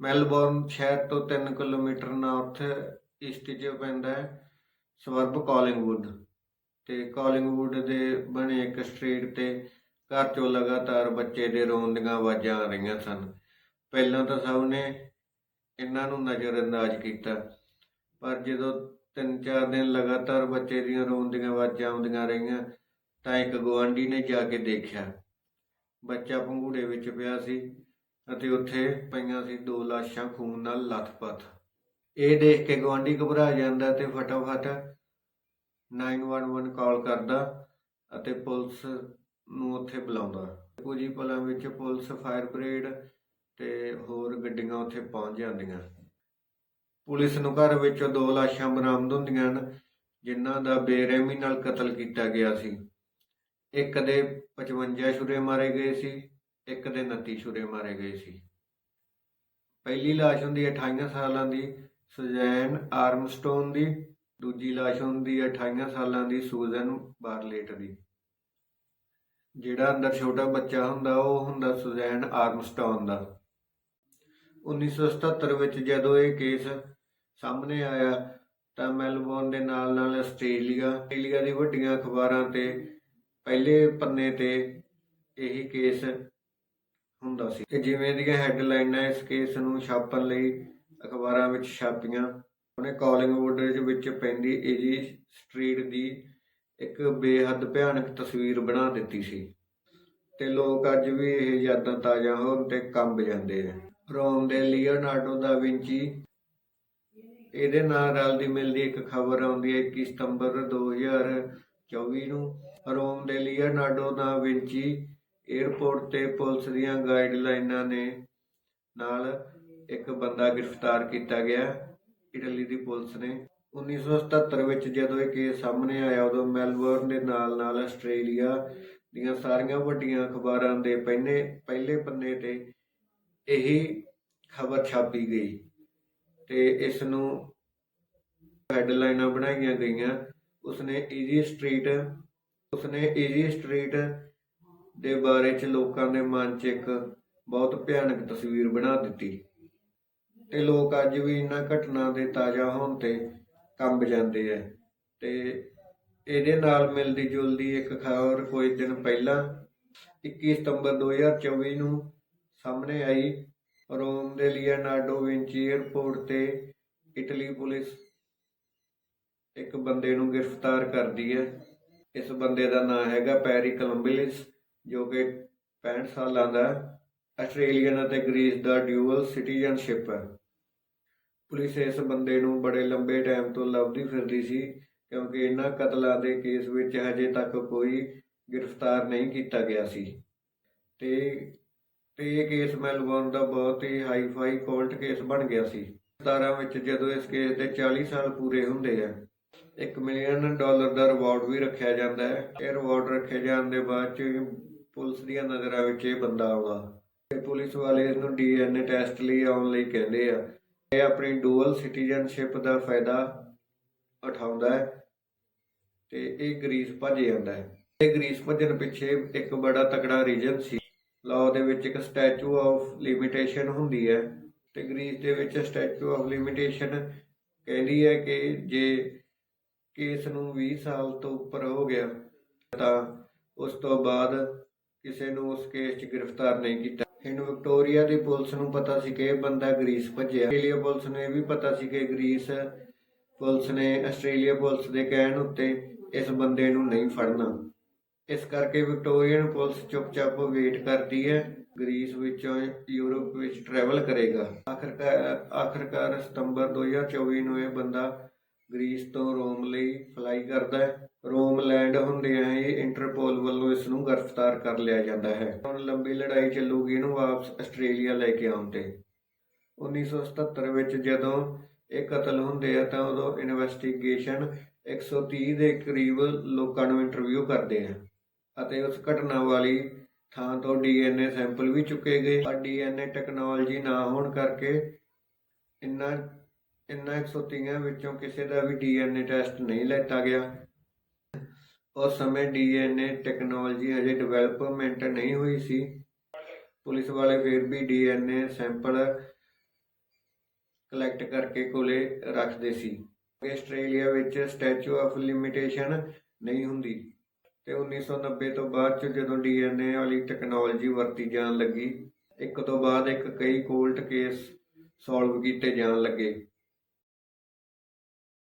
Melbourne ਸ਼ਹਿਰ ਤੋਂ 3 kilometre north East 'ਚ ਪੈਂਦਾ ਹੈ, ਸਵਰਬ ਕਾਲਿੰਗਵੁੱਡ। ਤੇ ਕਾਲਿੰਗਵੁੱਡ ਦੇ ਬਣੇ ਇੱਕ ਸਟਰੀਟ ਤੇ ਘਰ ਚੋਂ ਲਗਾਤਾਰ ਬੱਚੇ ਦੇ ਰੋਣ ਦੀਆਂ ਆਵਾਜ਼ਾਂ ਆ ਰਹੀਆਂ ਸਨ। ਪਹਿਲਾਂ ਤਾਂ ਸਭ ਨੇ ਇਹਨਾਂ ਨੂੰ ਨਜ਼ਰਅੰਦਾਜ਼ ਕੀਤਾ, ਪਰ ਜਦੋਂ ਤਿੰਨ ਚਾਰ ਦਿਨ ਲਗਾਤਾਰ ਬੱਚੇ ਦੀਆਂ ਰੋਣ ਦੀਆਂ ਆਵਾਜ਼ਾਂ ਆਉਂਦੀਆਂ ਰਹੀਆਂ, ਤਾਂ ਇੱਕ ਗੁਆਂਢੀ ਨੇ ਜਾ ਕੇ ਦੇਖਿਆ। ਬੱਚਾ ਪੰਘੂੜੇ ਵਿੱਚ ਪਿਆ ਸੀ। ਅਤੇ ਉੱਥੇ ਪਈਆਂ ਸੀ ਦੋ ਲਾਸ਼ਾਂ ਖੂਨ ਨਾਲ ਲੱਥਪੱਥ। ਇਹ ਦੇਖ ਕੇ ਗੁਆਂਢੀ ਘਬਰਾ ਜਾਂਦਾ ਤੇ ਫਟਾਫਟ 911 ਕਾਲ ਕਰਦਾ ਅਤੇ ਪੁਲਿਸ ਨੂੰ ਉੱਥੇ ਬੁਲਾਉਂਦਾ। ਕੁਝ ਹੀ ਪਲਾਂ ਵਿੱਚ ਪੁਲਿਸ ਫਾਇਰ ਬ੍ਰਿਗੇਡ ਤੇ ਹੋਰ ਗੱਡੀਆਂ ਉੱਥੇ ਪਹੁੰਚ ਜਾਂਦੀਆਂ। ਪੁਲਿਸ ਨੂੰ ਘਰ ਵਿੱਚੋਂ ਦੋ ਲਾਸ਼ਾਂ ਬਰਾਮਦ ਹੁੰਦੀਆਂ ਹਨ, ਜਿਨ੍ਹਾਂ ਦਾ ਬੇਰਹਿਮੀ ਨਾਲ ਕਤਲ ਕੀਤਾ ਗਿਆ ਸੀ। ਇੱਕ ਦੇ 55 ਛੁਰੇ ਮਾਰੇ ਗਏ ਸੀ ਇੱਕ ਦੇ 29 ਛੁਰੇ ਮਾਰੇ ਗਏ ਸੀ। ਪਹਿਲੀ ਲਾਸ਼ ਹੁੰਦੀ ਹੈ 28 ਸਾਲਾਂ ਦੀ, ਸੁਜੈਨ ਆਰਮਸਟੋਨ ਦੀ, ਦੂਜੀ ਲਾਸ਼ ਹੁੰਦੀ ਹੈ 28 ਸਾਲਾਂ ਦੀ, ਸੂਜ਼ਨ ਬਾਰਲੇਟ ਦੀ। ਜਿਹੜਾ ਅੰਦਰ ਛੋਟਾ ਬੱਚਾ ਹੁੰਦਾ, ਉਹ ਹੁੰਦਾ ਸੁਜੈਨ ਆਰਮਸਟੋਨ ਦਾ। 1977 ਵਿੱਚ ਜਦੋਂ ਇਹ ਕੇਸ ਸਾਹਮਣੇ ਆਇਆ, ਤਾਂ ਮੈਲਬੌਰਨ ਦੇ ਨਾਲ ਨਾਲ ਆਸਟ੍ਰੇਲੀਆ ਆਸਟ੍ਰੇਲੀਆ ਦੀ ਵੱਡੀਆਂ ਅਖਬਾਰਾਂ ਤੇ, ਪਹਿਲੇ ਪੰਨੇ ਤੇ ਇਹੀ ਕੇਸ ਹੁੰਦਾ ਸੀ। ਤੇ ਜਿਵੇਂ ਦੀਆਂ ਹੈਡਲਾਈਨਾਂ ਇਸ ਕੇਸ ਨੂੰ ਛਾਪਣ ਲਈ ਅਖਬਾਰਾਂ ਵਿੱਚ ਛਾਪੀਆਂ। ਉਹਨੇ ਕਾਲਿੰਗਵੁੱਡ ਦੇ ਵਿੱਚ ਪੈਂਦੀ ਏਜੀ ਸਟਰੀਟ ਦੀ ਇੱਕ ਬੇਹੱਦ ਭਿਆਨਕ ਤਸਵੀਰ ਬਣਾ ਦਿੱਤੀ ਸੀ। ਤੇ ਲੋਕ ਅੱਜ ਵੀ ਇਹ ਯਾਦਾਂ ਤਾਜ਼ਾ ਹੋਣ ਤੇ ਕੰਬ ਜਾਂਦੇ ਆ। ਰੋਮ ਦੇ ਲੀਓਨਾਰਡੋ ਦਾ ਵਿੰਚੀ। ਇਹਦੇ ਨਾਲ ਰਲਦੀ ਮਿਲਦੀ ਇੱਕ ਖਬਰ ਆਉਂਦੀ ਹੈ 21 ਸਤੰਬਰ 2024 ਨੂੰ। ਰੋਮ ਦੇ ਲੀਓਨਾਰਡੋ ਦਾ ਵਿੰਚੀ ਏਅਰਪੋਰਟ ਤੇ ਪੁਲਿਸ ਦੀਆਂ ਗਾਈਡਲਾਈਨਾਂ ਨੇ ਨਾਲ ਇੱਕ ਬੰਦਾ ਗ੍ਰਿਫਤਾਰ ਕੀਤਾ ਗਿਆ ਇਟਲੀ ਦੀ ਪੁਲਿਸ ਨੇ। 1977 ਵਿੱਚ ਜਦੋਂ ਇਹ ਕੇਸ ਸਾਹਮਣੇ ਆਇਆ, ਉਦੋਂ ਮੈਲਬੌਰਨ ਦੇ ਨਾਲ ਨਾਲ ਆਸਟ੍ਰੇਲੀਆ ਦੀਆਂ ਸਾਰੀਆਂ ਵੱਡੀਆਂ ਅਖਬਾਰਾਂ ਦੇ ਪਹਿਨੇ, ਪਹਿਲੇ ਪੰਨੇ ਤੇ ਇਹੀ ਖਬਰ ਛਾਪੀ ਗਈ ਤੇ ਇਸ ਨੂੰ ਹੈਡਲਾਈਨਾਂ ਬਣਾਈਆਂ ਗਈਆਂ। ਉਸਨੇ ਈਜੀ ਸਟਰੀਟ ਉਸਨੇ ਈਜੀ ਸਟਰੀਟ ਦੇ ਬਾਰੇ ਚ ਲੋਕਾਂ ਦੇ ਮਨ 'ਚ ਇੱਕ ਬਹੁਤ ਭਿਆਨਕ ਤਸਵੀਰ ਬਣਾ ਦਿੱਤੀ। ਤੇ ਲੋਕ ਅੱਜ ਵੀ ਇਹਨਾਂ ਘਟਨਾ ਦੇ ਤਾਜ਼ਾ ਹੋਣ ਤੇ ਕੰਬ ਜਾਂਦੇ ਆ। ਤੇ ਇਹਦੇ ਨਾਲ ਮਿਲਦੀ ਜੁਲਦੀ ਇੱਕ ਖਬਰ ਕੁਝ ਦਿਨ ਪਹਿਲਾਂ 21 ਸਤੰਬਰ 2024 ਨੂੰ ਸਾਹਮਣੇ ਆਈ। ਰੋਮ ਦੇ ਲੀਓਨਾਰਡੋ ਵਿੰਚੀ 에ਅਰਪੋਰਟ ਤੇ ਇਟਲੀ ਪੁਲਿਸ ਇੱਕ ਬੰਦੇ ਨੂੰ ਗ੍ਰਿਫਤਾਰ ਕਰਦੀ ਹੈ। ਇਸ ਬੰਦੇ ਦਾ ਨਾਮ ਹੈਗਾ ਪੈਰੀ ਕੋਲੰਬਿਲਿਸ। ਜੋ ਕਿ 65 ਸਾਲਾਂ ਦਾ ਆਸਟ੍ਰੇਲੀਅਨ ਅਤੇ ਗ੍ਰੀਸ ਦਾ ਡਿਊਅਲ ਸਿਟੀਜ਼ਨਸ਼ਿਪ ਹੈ। ਪੁਲਿਸ ਇਸ ਬੰਦੇ ਨੂੰ ਬੜੇ ਲੰਬੇ ਟਾਈਮ ਤੋਂ ਲੱਭਦੀ ਫਿਰਦੀ ਸੀ, ਕਿਉਂਕਿ ਇਹਨਾਂ ਕਤਲਾਂ ਦੇ ਕੇਸ ਵਿੱਚ ਹਜੇ ਤੱਕ ਕੋਈ ਗ੍ਰਿਫਤਾਰ ਨਹੀਂ ਕੀਤਾ ਗਿਆ ਸੀ। ਤੇ ਤੇ ਇਹ ਕੇਸ ਮੈਲਬੌਰਨ ਦਾ ਬਹੁਤ ਹੀ ਹਾਈ ਫਾਈ ਕੋਲਟ ਕੇਸ ਬਣ ਗਿਆ ਸੀ। 17 ਵਿੱਚ ਜਦੋਂ ਇਸ ਕੇਸ ਦੇ 40 ਸਾਲ ਪੂਰੇ ਹੁੰਦੇ ਆ 1 ਮਿਲੀਅਨ ਡਾਲਰ ਦਾ ਰਿਵਾਰਡ ਵੀ ਰੱਖਿਆ ਜਾਂਦਾ ਹੈ। ਇਹ ਰਿਵਾਰਡ ਰੱਖੇ ਜਾਣ ਦੇ ਬਾਅਦ ਚ ਪੁਲਿਸ ਦੀਆਂ ਨਜ਼ਰਾਂ ਵਿੱਚ ਇਹ ਬੰਦਾ ਆਉਂਦਾ। ਤੇ ਪੁਲਿਸ ਵਾਲੇ ਇਸ ਨੂੰ ਡੀਐਨਏ ਟੈਸਟ ਲਈ ਆਉਣ ਲਈ ਕਹਿੰਦੇ ਆ। ਇਹ ਆਪਣੀ ਡੂਅਲ ਸਿਟੀਜ਼ਨਸ਼ਿਪ ਦਾ ਫਾਇਦਾ ਉਠਾਉਂਦਾ ਹੈ ਤੇ ਇਹ ਗ੍ਰੀਸ ਭੱਜ ਜਾਂਦਾ ਹੈ। ਇਹ ਗ੍ਰੀਸ ਭੱਜਣ ਪਿੱਛੇ ਇੱਕ ਬੜਾ ਤਕੜਾ ਰੀਜਨ ਸੀ। ਲਾਅ ਦੇ ਵਿੱਚ ਇੱਕ ਸਟੈਚੂ ਆਫ ਲਿਮਿਟੇਸ਼ਨ ਹੁੰਦੀ ਹੈ ਤੇ ਗ੍ਰੀਸ ਦੇ ਵਿੱਚ ਸਟੈਚੂ ਆਫ ਲਿਮਿਟੇਸ਼ਨ ਕਹਿੰਦੀ ਹੈ ਕਿ ਜੇ ਕੇਸ ਨੂੰ 20 ਸਾਲ ਤੋਂ ਉੱਪਰ ਹੋ ਗਿਆ ਤਾਂ ਉਸ ਤੋਂ ਬਾਅਦ ਕਿਸੇ ਨੂੰ ਉਸ ਕੇਸ 'ਚ ਗ੍ਰਿਫਤਾਰ ਨਹੀਂ ਕੀਤਾ। ਹੁਣ ਵਿਕਟੋਰੀਆ ਦੀ ਪੁਲਿਸ ਨੂੰ ਪਤਾ ਸੀ ਕਿ ਇਹ ਬੰਦਾ ਗ੍ਰੀਸ ਭੱਜਿਆ। ਆਸਟ੍ਰੇਲੀਆ ਪੁਲਿਸ ਨੂੰ ਇਹ ਵੀ ਪਤਾ ਸੀ ਕਿ ਗ੍ਰੀਸ ਪੁਲਿਸ ਨੇ ਆਸਟ੍ਰੇਲੀਆ ਪੁਲਿਸ ਦੇ ਕਹਿਣ ਉੱਤੇ ਇਸ ਬੰਦੇ ਨੂੰ ਨਹੀਂ ਫੜਨਾ। ਇਸ ਕਰਕੇ ਵਿਕਟੋਰੀਅਨ ਪੁਲਿਸ ਚੁੱਪਚਾਪ ਵੇਟ ਕਰਦੀ ਹੈ। ਗ੍ਰੀਸ ਵਿੱਚੋਂ ਯੂਰਪ ਵਿੱਚ ਟਰੈਵਲ ਕਰੇਗਾ। ਆਖਰਕਾਰ ਆਖਰਕਾਰ ਸਤੰਬਰ 2024 ਨੂੰ ਇਹ ਬੰਦਾ ਗ੍ਰੀਸ ਤੋਂ ਰੋਮ ਲਈ ਫਲਾਈ ਕਰਦਾ ਹੈ। ਰੋਮ ਲੈਂਡ ਹੁੰਦਿਆਂ ਹੀ ਇੰਟਰਪੋਲ ਵੱਲੋਂ ਇਸ ਨੂੰ ਗ੍ਰਿਫਤਾਰ ਕਰ ਲਿਆ ਜਾਂਦਾ ਹੈ। ਹੁਣ ਲੰਬੀ ਲੜਾਈ ਚੱਲੂਗੀ ਇਹਨੂੰ ਵਾਪਸ ਆਸਟ੍ਰੇਲੀਆ ਲੈ ਕੇ ਆਉਣ ਤੇ। 1977 ਵਿੱਚ ਜਦੋਂ ਇਹ ਕਤਲ ਹੁੰਦੇ ਆ ਤਾਂ ਉਦੋਂ ਇਨਵੈਸਟੀਗੇਸ਼ਨ 130 ਦੇ ਕਰੀਬ ਲੋਕਾਂ ਨੂੰ ਇੰਟਰਵਿਊ ਕਰਦੇ ਆ। ਅਤੇ ਉਸ ਘਟਨਾ ਵਾਲੀ ਥਾਂ ਤੋਂ ਡੀਐਨਏ ਸੈਂਪਲ ਵੀ ਚੁੱਕੇ ਗਏ। ਪਰ ਡੀਐਨਏ ਟੈਕਨੋਲੋਜੀ ਨਾ ਹੋਣ ਕਰਕੇ ਇੰਨਾ ਇੰਨਾ 130 ਵਿੱਚੋਂ ਕਿਸੇ ਦਾ ਵੀ ਡੀਐਨਏ ਟੈਸਟ ਨਹੀਂ ਲੈਤਾ ਗਿਆ। ਉਸ ਸਮੇਂ ਡੀਐਨਏ ਟੈਕਨੋਲੋਜੀ ਹਜੇ ਡਿਵੈਲਪਮੈਂਟ ਨਹੀਂ ਹੋਈ ਸੀ। ਪੁਲਿਸ ਵਾਲੇ ਫਿਰ ਵੀ ਡੀਐਨਏ ਸੈਂਪਲ ਕਲੈਕਟ ਕਰਕੇ ਕੋਲੇ ਰੱਖਦੇ ਸੀ। ਆਸਟ੍ਰੇਲੀਆ ਵਿੱਚ ਸਟੈਚੂ ਆਫ ਲਿਮਿਟੇਸ਼ਨ ਨਹੀਂ ਹੁੰਦੀ ਤੇ 1990 ਤੋਂ ਬਾਅਦ ਚ ਜਦੋਂ ਡੀਐਨਏ ਵਾਲੀ ਟੈਕਨੋਲੋਜੀ ਵਰਤੀ ਜਾਣ ਲੱਗੀ, ਇੱਕ ਤੋਂ ਬਾਅਦ ਇੱਕ ਕਈ ਕੋਲਟ ਕੇਸ ਸੋਲਵ ਕੀਤੇ ਜਾਣ ਲੱਗੇ।